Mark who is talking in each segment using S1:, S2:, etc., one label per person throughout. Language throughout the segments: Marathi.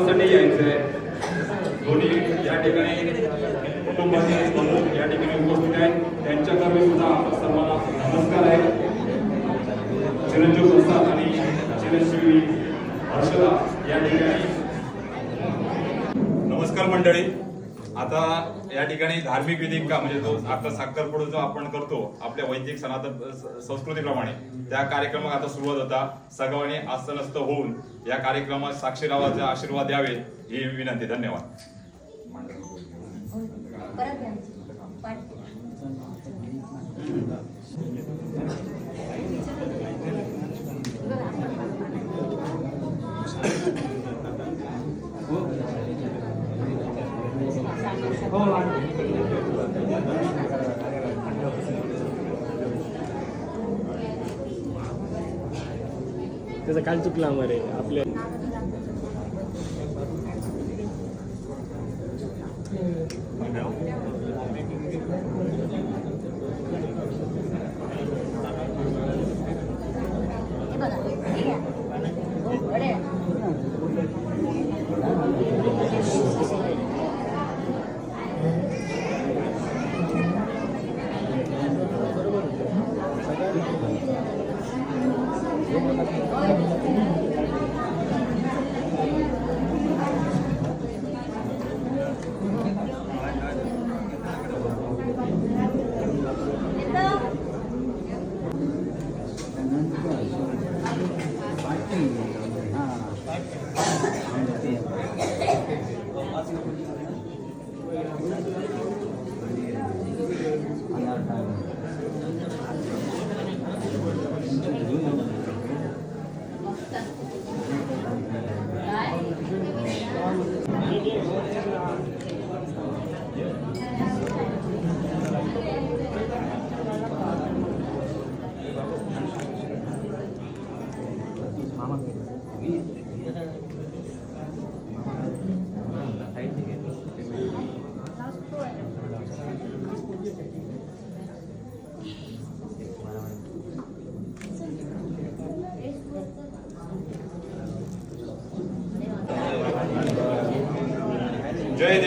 S1: कार्यक्रमासाठी यायचं आहे दोन्ही या ठिकाणी कुटुंबातील प्रमुख या ठिकाणी उपस्थित आहेत. त्यांच्याकडे सुद्धा सर्वांना नमस्कार आहे. चिरंजीव प्रसाद आणि चिरंजीवी हर्षदा या ठिकाणी. नमस्कार मंडळी. आता या ठिकाणी धार्मिक विधिका म्हणजे तो आता साखरपुडा जो आपण करतो आपल्या वैदिक सनातन संस्कृतीप्रमाणे त्या कार्यक्रमात आता सुरुवात होता. सगळ्यांनी आसनस्थ होऊन या कार्यक्रमात साक्षीरावाचा आशीर्वाद द्यावे ही विनंती. धन्यवाद.
S2: परत
S3: त्याचा काल चुकला मरे आपल्या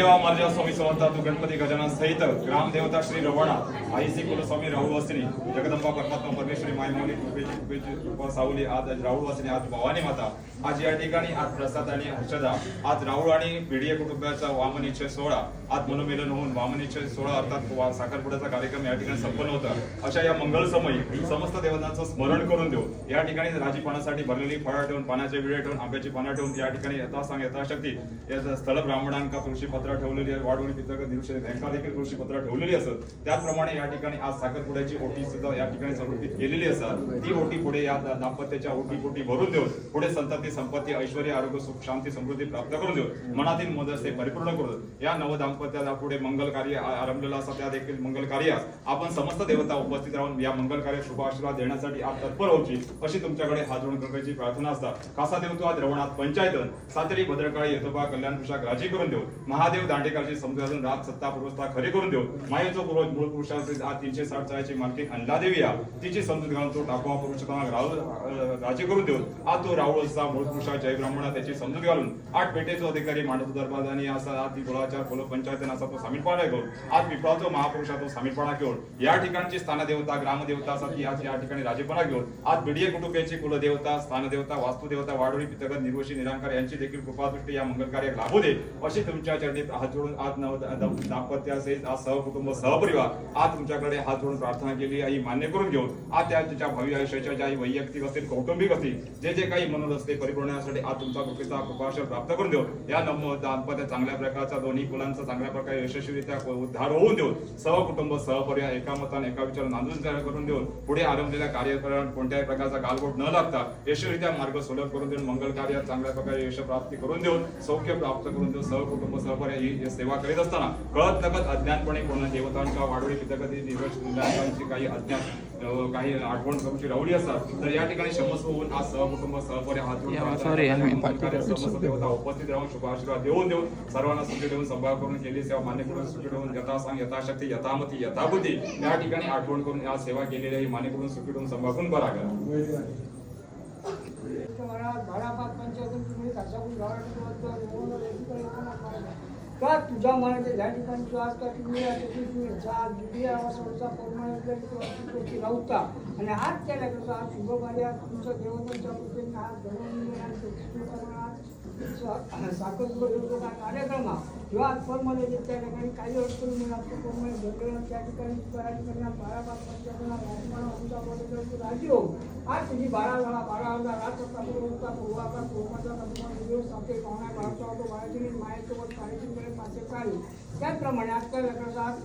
S1: देवा माझ्या स्वामी समर्था तू गणपती गजानन सहित ग्रामदेवता श्री रवणा आईसी कुलस्वामी राहुल वसनी जगदंबा परमात्मा परमेश्वरी मायमोली कृपेची कृपेची कृपा सावली आज आज राहुल वसनी आज भवानी माता आज या ठिकाणी आज प्रसाद आणि हर्षदा आज राहुल आणि पिढीय कुटुंबाचा वामन इच्छे सोहळा आज होऊन वामनेश्वर सोळा अर्थात साखरपुड्याचा कार्यक्रम या ठिकाणी संपन्न होता. अशा या मंगलसमयी समस्त देवतांचं स्मरण करून देऊ या ठिकाणी राजीपणासाठी भरलेली फळा ठेवून पाण्याचे विडे ठेवून आंब्याची पानं ठेवून या ठिकाणी यथा सांग यथाशक्ती या स्थळ ब्राह्मणांका कृषी पत्र ठेवलेली आहे पितक दिवशी यांका देखील तुळशी पत्र ठेवलेली असत. त्याचप्रमाणे या ठिकाणी आज साखरपुड्याची ओटी सुद्धा या ठिकाणी समर्पित केलेली असतात ती ओटी पुढे या दाम्पत्याच्या ओटी पोटी भरून देऊन पुढे संतती संपत्ती ऐश्वर आरोग्य सुख शांती समृद्धी प्राप्त करून देऊ मनातील मदत ते परिपूर्ण करून या नव त्याला पुढे मंगल कार्य आरंभलेलं असतात त्या देखील मंगल कार्यास आपण समस्त देवता उपस्थित राहून या मंगल कार्य शुभ आशीर्वाद देण्यासाठी आज तत्पर होची अशी तुमच्याकडे हात जोडून करण्याची प्रार्थना असतात खासा देव तू आज रवणात पंचायत सातरी भद्रकाळी येतोबा कल्याण पुरुषाक राजी करून देऊ. महादेव दांडेकरची समजावून रात सत्ता पूर्वस्था खरी करून देऊ. मायेचो पूर्वज मूळ पुरुषाचे आज तीनशे साठ चाळीची मालकी अंडा देवी या. तिची समजूत घालून तो टाकवा पुरुषोत्तमा राहुल अं, राजी करून देऊ. आज तो राहुल असा मूळ पुरुषा जय ब्राह्मणा त्याची समजूत घालून. आठ पेटेचो अधिकारी मांडव दरबार आणि असा आज ती गोळाचार फुलं पंचायत असा तो सामीलपणा घेऊन आज पिपळाचो महापुरुषा तो सामीलपणा घेऊन या ठिकाणची स्थानदेवता ग्रामदेवता असा ती आज या ठिकाणी राजेपणा घेऊन आज बिडिये कुटुंबियांची कुलदेवता स्थानदेवता वास्तुदेवता वाडोळी पितगत निर्वशी निरांकार यांची देखील कृपादृष्टी या मंगल कार्य लाभू दे. अशी तुमच्या चरणी हात जोडून आज नव दम- दाम्पत्य असेल आज सहकुटुंब सहपरिवार आज तुमच्याकडे हात जोडून प्रार्थना केली आई मान्य करून घेऊन. आज त्या तुमच्या भावी आयुष्याच्या ज्या वैयक्तिक असतील कौटुंबिक असतील जे जे काही मनोरथ असते परिपूर्ण आज तुमचा कृपेचा कृपाशर प्राप्त करून देऊ या नम दाम्पत्य चांगल्या प्रकारचा दोन्ही कुलांचा चांगल्या प्रकारे यशस्वीरित्या उद्धार होऊन देऊन सहकुटुंब सहपरिवार एका मताने एका विचार नांदून तयार करून देऊन पुढे आरंभलेल्या कार्यक्रम कोणत्याही प्रकारचा गालबोट न लागता यशस्वीरित्या मार्ग सुलभ करून देऊन मंगल कार्यात चांगल्या प्रकारे यश प्राप्ती करून देऊन सौख्य प्राप्त करून देऊन सहकुटुंब सहपर्याय ही ही सेवा करीत असताना कळत नकत अज्ञानपणे कोणा देवतांच्या वाढवडी पितकती निराशांची काही अज्ञान काही आठवण करूची रावली असतात तर या ठिकाणी क्षमस्व होऊन आज सहकुटुंब सहपर्याय हात उपस्थित राहून शुभ आशीर्वाद देऊन देऊन सर्वांना सुखी ठेवून संभाळ करून केली. सेवा मान्य करून सुखी ठेवून यथासांग यथाशक्ती यथामती यथाबुद्धी या ठिकाणी आठवण करून या सेवा केलेली आहे मान्य करून सुखी ठेवून संभाळून बरा करा.
S4: का तुझ्या मनाचे ज्या ठिकाणी तू आज का तुम्ही नव्हता. आणि आज त्या लेकराचा आज शुभ कार्य आज तुमचं देवतांच्या कृपेने आज धर्म आज साखर हा. कार्यक्रम किंवा आज त्या ठिकाणी काही अडचण मिळणार तो परमाने त्या ठिकाणी त्या ठिकाणी आज बारा पाच पंचायत राजी हो. आज तुझी बारा झाला बारा हजार रात सत्ता होता पूर्वाचा पूर्वाचा तुम्हाला दिवस साथे पाहुणा बाळाचा होतो बाळाची मायासोबत काळाची पाचशे चाळीस त्याचप्रमाणे आजच्या लेकरचा आज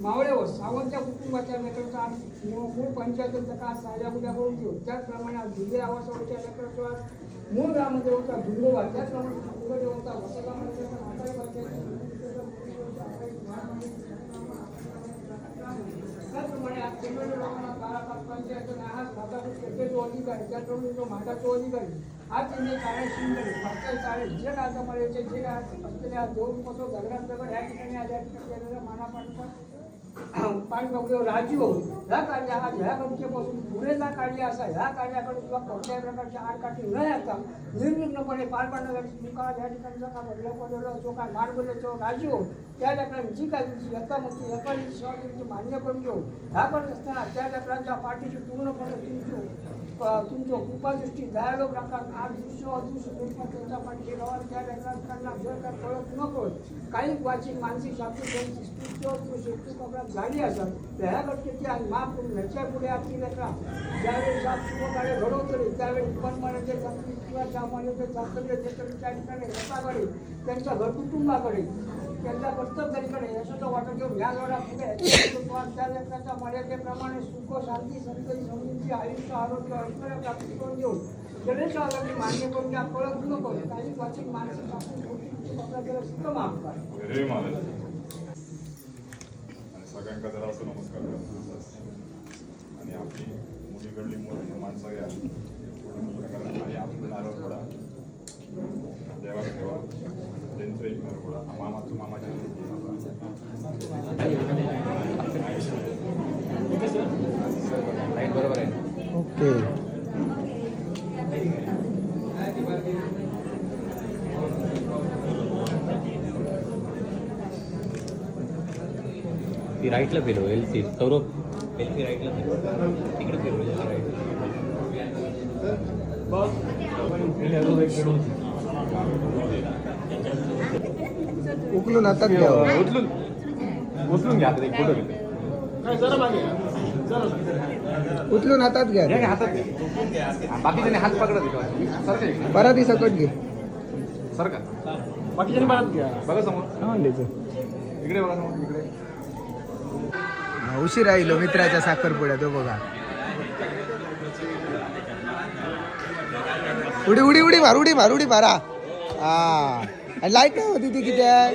S4: मावळेवर सावंतच्या कुटुंबाच्या लेकरचा मूळ पंचायत पंचायतीचा का साजा उद्या करून घेऊ त्याचप्रमाणे आज दुर्गे आवासावरच्या लेकरचा मूळ गावामध्ये होता भिंगोबा त्याचप्रमाणे भिंगोडे होता वसगामध्ये होता नाताळी त्याचप्रमाणे आज केंद्रीय लोकांना बारा पाच पंचायत आणि आज भागातील शेतीचे अधिकारी त्याचप्रमाणे जो मागाचे अधिकारी आज त्यांनी कार्य शिंदे फक्त कार्य जे काय तुम्हाला याचे जे काय असलेले आज दोन पासून दगडात दगड या ठिकाणी आज या ठिकाणी गेलेल्या मानापानचा राजीव ह्या कार्य आज ह्या गमतीपासून पुढेला कार्य असा ह्या कार्याकडे किंवा कोणत्याही प्रकारची आडकाठी न येता निर्विघ्नपणे पार पाडण्यासाठी तुका या ठिकाणी का बदला पडलेला असो काय मार बोलतो राजीव त्या लेकरांनी जी काय तुमची यथा मुक्ती यथा सेवा तुमची मान्य करून घेऊ ह्या करत असताना त्या लेकरांच्या पाठीशी पूर्णपणे तुमची तुमच्या कृपादृष्टी दयालो प्रकार आज दृश्य अदृश्य स्वरूपात त्यांच्या पाठी गावात त्या लेकरांना जर काय कळत न कळत काही वाचिक मानसिक शाब्दिक त्यांची स्तुत्य शेतू कपड्यात झाली असत. तर ह्या घटनेची आज माफ करून ह्याच्या पुढे आपली लेकरा ज्यावेळी सात शुभकार्य घडवतले त्यावेळी उपनमानाचे मनाचे किंवा सामान्याचे चाकरी त्या ठिकाणी रसाकडे त्यांच्या घर कुटुंबाकडे त्यांच्या कर्तव्याकडे यशाचं वाटत घेऊन या लढा पुढे त्या लेकराच्या मर्यादेप्रमाणे सुख शांती संतरी समृद्धी आयुष्य आरोग्य ऐश्वर्य प्राप्ती करून घेऊन गणेश आगामी मान्य करून त्या कळत नको काही वाचिक मानसिक शास्त्रीय गोष्टी आपल्याला सुद्धा माफ करा
S1: सगळ्यांका जरा असं नमस्कार करतो. आणि आपली मुलीकडली मोठी माणसं घ्या आणि आपण नारळ थोडा देवा ठेवा. त्यांचं एक नारळ थोडा मामाचं मामाच्या
S5: ओके.
S6: राईटला फिरव L C Saurabh. L C राईटला फिरव. तिकडे फिरव राईट.
S5: उकलून हातात घ्यावं
S6: उचलून. उचलून घ्या एक फोटो घेतो.
S3: जरा मागे जरा
S5: उचलून हातात घ्या.
S6: हातात घ्या. बाकीच्याने हात पकडत
S5: पराती सकट घे.
S6: सरका
S3: बाकीच्या परत घ्या.
S6: बघा समोर.
S5: हा.
S6: इकडे बघा समोर इकडे.
S5: उशीर राहिलो मित्राच्या साखरपुड्यात तो बघा. उडी उडी उडी मार उडी मार उडी मारा हा. आणि लाइट नाही होती ती किती आहे?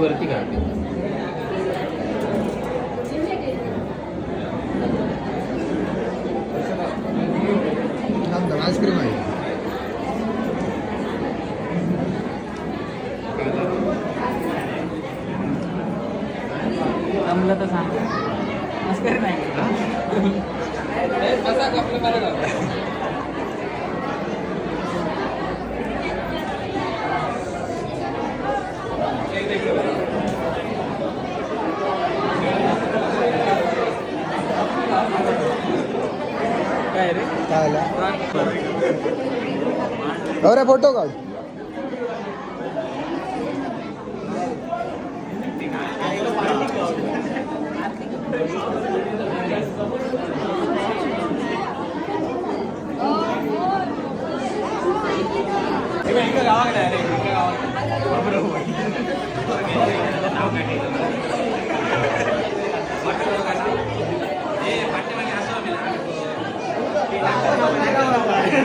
S6: वरती काढते
S7: काय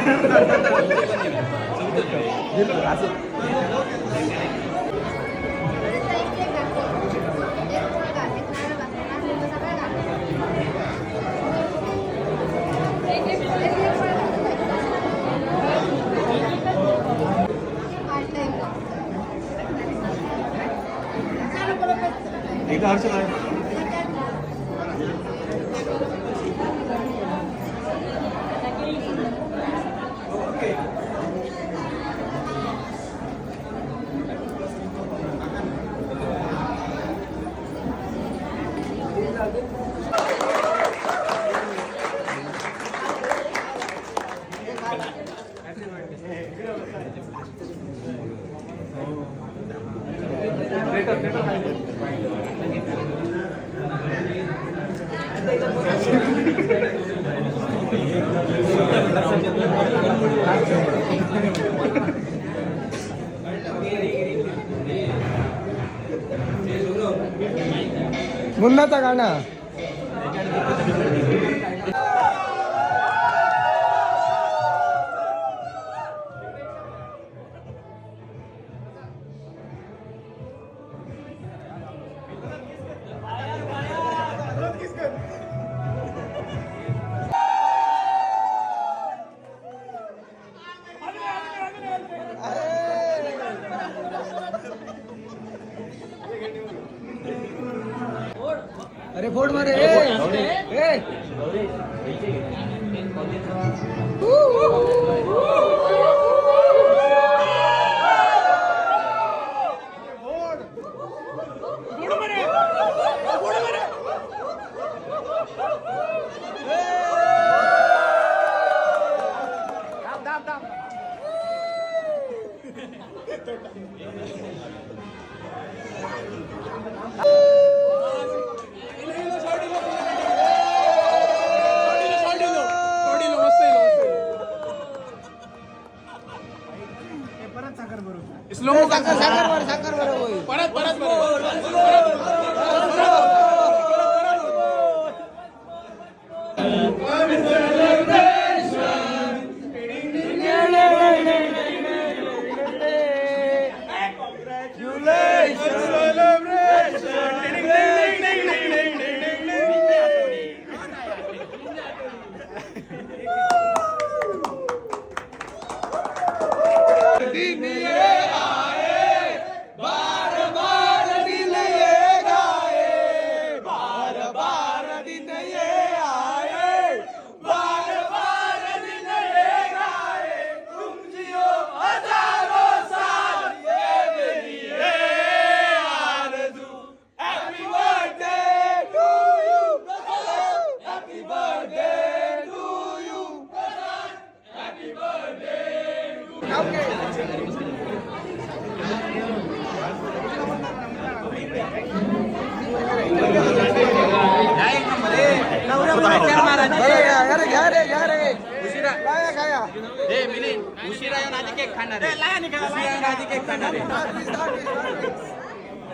S7: रे
S5: काय आला गौऱ्या फोटो काढ Gracias. টাকা না।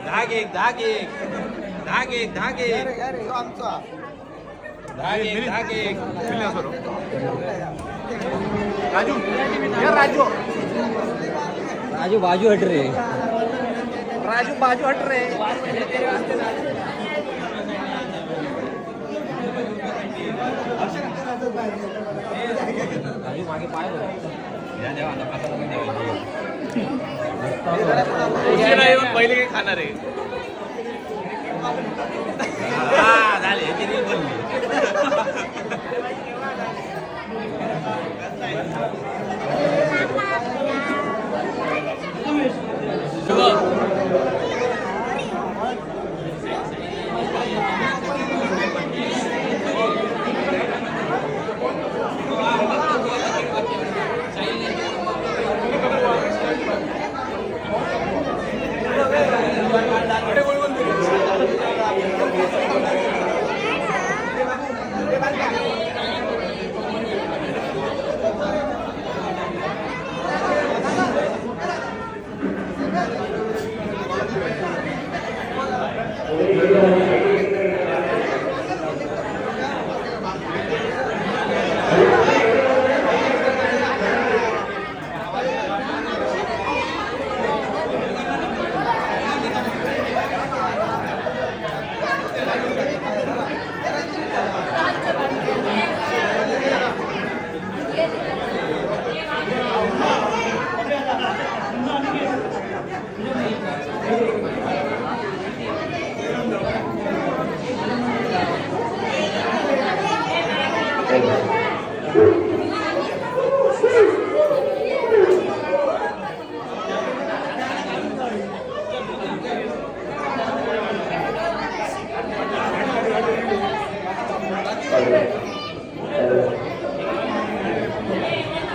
S5: धागे
S7: धागे धागे धागे धागे
S5: धागे राजू यार राजू.
S8: राजू बाजू हट रहे
S5: राजू बाजू हट
S8: रहे
S5: उशिरा येऊन पहिले काय खाणार आहे हा, झाले याची रील बनली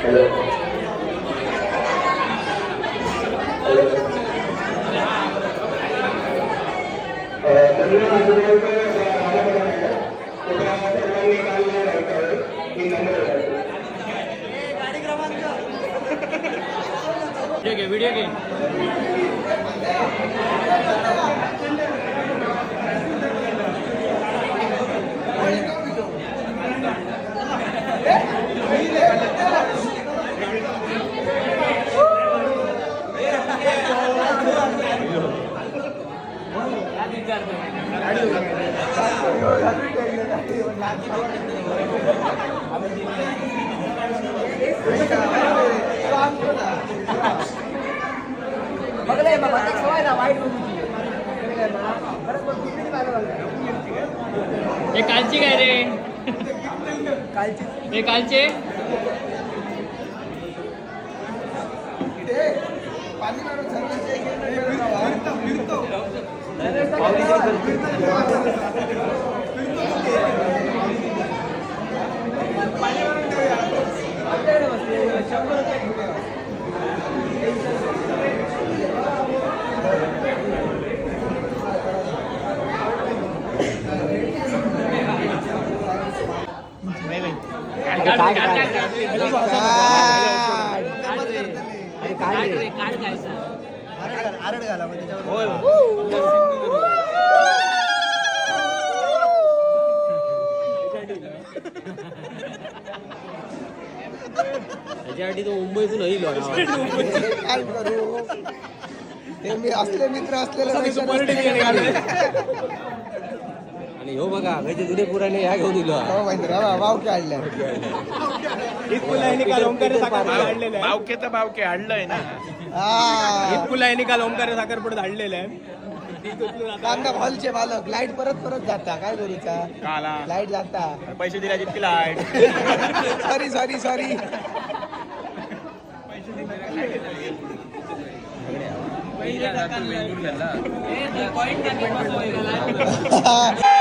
S1: Thank you.
S3: हे कालची काय रे?
S1: कालची
S3: हे कालचे?
S7: पाणी आरड घाला मग त्याच्यावर काय करू? ते मी असले मित्र असलेले
S8: आणि हो बघा म्हणजे जुने पुराणे ह्या घेऊन दिलो.
S7: हो माहिती रा वाव काढल्या
S3: बावके तर बावके हाडलंय ना.
S7: हा.
S3: पुला काल ओमकार साखरपुड्यात हाडलेलं आहे.
S7: कांदा हॉलचे मालक लाइट परत परत जाता. काय करूचा? लाइट जाता.
S3: पैसे दिला जितकी light.
S7: Sorry sorry sorry point பண்ணி போறோம்